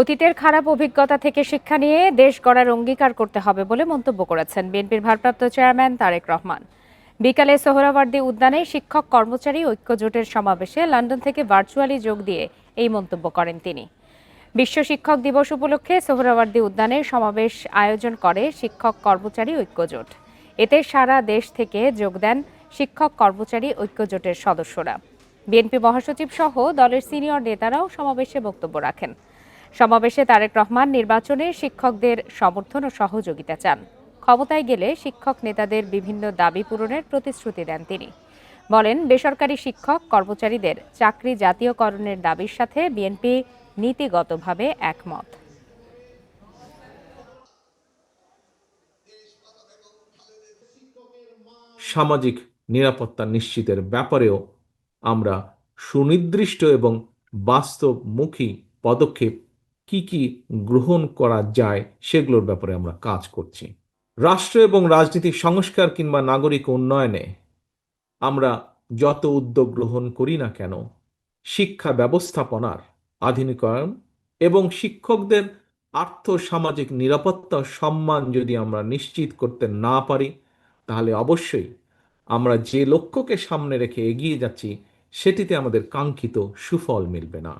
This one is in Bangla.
অতীতের খারাপ অভিজ্ঞতা থেকে শিক্ষা নিয়ে দেশ গড়ার অঙ্গীকার করতে হবে বলে মন্তব্য করেছেন বিএনপির ভারপ্রাপ্ত চেয়ারম্যান তারেক রহমান। বিকালে সোহরাওয়ার্দী উদ্যানে শিক্ষক কর্মচারী ঐক্য জোটের সমাবেশে লন্ডন থেকে ভার্চুয়ালি যোগ দিয়ে এই মন্তব্য করেন তিনি। বিশ্ব শিক্ষক দিবস উপলক্ষে সোহরাওয়ার্দী উদ্যানে সমাবেশ আয়োজন করে শিক্ষক কর্মচারী ঐক্য জোট। এতে সারা দেশ থেকে যোগ দেন শিক্ষক কর্মচারী ঐক্য জোটের সদস্যরা। বিএনপি মহাসচিব সহ দলের সিনিয়র নেতারাও সমাবেশে বক্তব্য রাখেন। সমাবেশে তারেক রহমান নির্বাচনে শিক্ষকদের সমর্থন ও সহযোগিতা চান। ক্ষমতায় গেলে শিক্ষক নেতাদের বিভিন্ন দাবি পূরণের প্রতিশ্রুতি দেন তিনি। বলেন, বেসরকারি শিক্ষক কর্মচারীদের চাকরি জাতীয়করণের দাবির সাথে বিএনপি নীতিগতভাবে একমত। সামাজিক নিরাপত্তা নিশ্চিতের ব্যাপারেও আমরা সুনির্দিষ্ট এবং বাস্তবমুখী পদক্ষেপ কি কি গ্রহণ করা যায় সেগুলোর ব্যাপারে আমরা কাজ করছি। রাষ্ট্র এবং রাজনীতিক সংস্কার কিংবা নাগরিক উন্নয়নে আমরা যত উদ্যোগ গ্রহণ করি না কেন, শিক্ষা ব্যবস্থাপনার আধুনিকায়ন এবং শিক্ষকদের আর্থ সামাজিক নিরাপত্তা, সম্মান যদি আমরা নিশ্চিত করতে না পারি, তাহলে অবশ্যই আমরা যে লক্ষ্যকে সামনে রেখে এগিয়ে যাচ্ছি, সেটিতে আমাদের কাঙ্ক্ষিত সুফল মিলবে না।